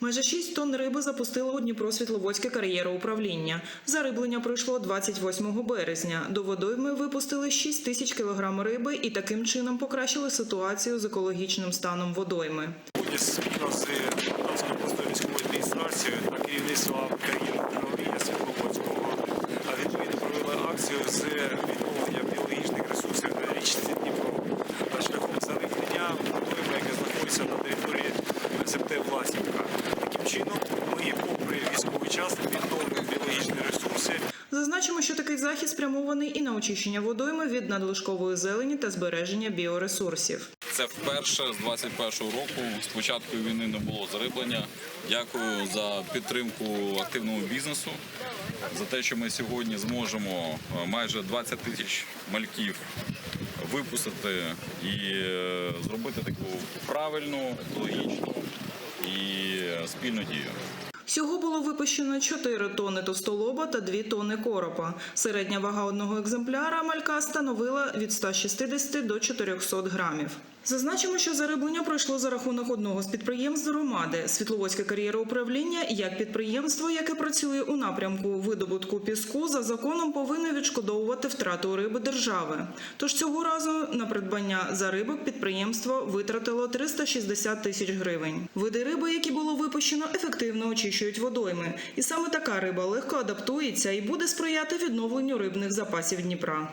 Майже 6 тонн риби запустило у Дніпро Світловодське кар'єроуправління. Зариблення пройшло 28 березня. До водойми випустили 6 тисяч кілограм риби і таким чином покращили ситуацію з екологічним станом водойми. Спільно з Полтавською обласною військовою адміністрацією та керівництвом країни управління Світловодського відповідно провели акцію з відновлення біологічних ресурсів на річці Дніпро та шляхом зариблення водойми, яке знаходиться на чином, ми, попри військовий час, відновлюємо біологічні ресурси. Зазначимо, що такий захід спрямований і на очищення водойми від надлишкової зелені та збереження біоресурсів. Це вперше з 21-го року. З початку війни не було зариблення. Дякую за підтримку активному бізнесу, за те, що ми сьогодні зможемо е, майже 20 тисяч мальків випустити і е, зробити таку правильну, екологічну і спільну дію. Всього було випущено 4 тонни товстолоба та 2 тонни коропа. Середня вага одного екземпляра малька становила від 160 до 400 грамів. Зазначимо, що зариблення пройшло за рахунок одного з підприємств громади Світловодське кар'єроуправління як підприємство, яке працює у напрямку видобутку піску, за законом повинно відшкодовувати втрату риби держави. Тож цього разу на придбання зарибок підприємство витратило 360 тисяч гривень. Види риби, які було випущено, ефективно очищують водойми, і саме така риба легко адаптується і буде сприяти відновленню рибних запасів Дніпра.